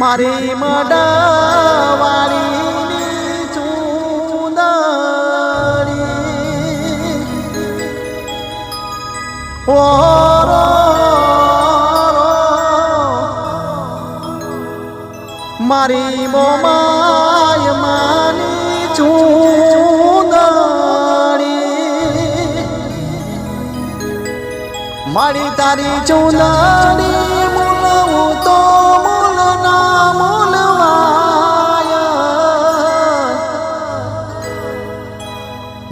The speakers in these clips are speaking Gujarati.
મારી મડવાળી ચૂંદડી. ઓરો મારી મોમાય માની ચૂંદડી. મારી તારી ચૂંદડી.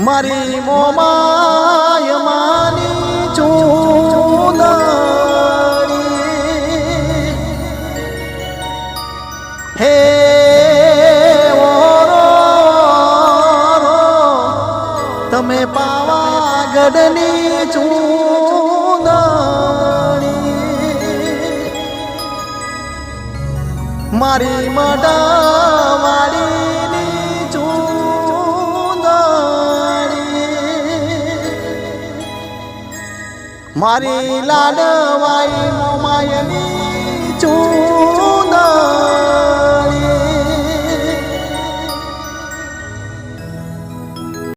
મારી મોમાય માની ચૂંદડી. હે તમે પાવાગઢની ચૂંદડી. મારી મડાવાડીની મારી લાડવાઈ મોમાયની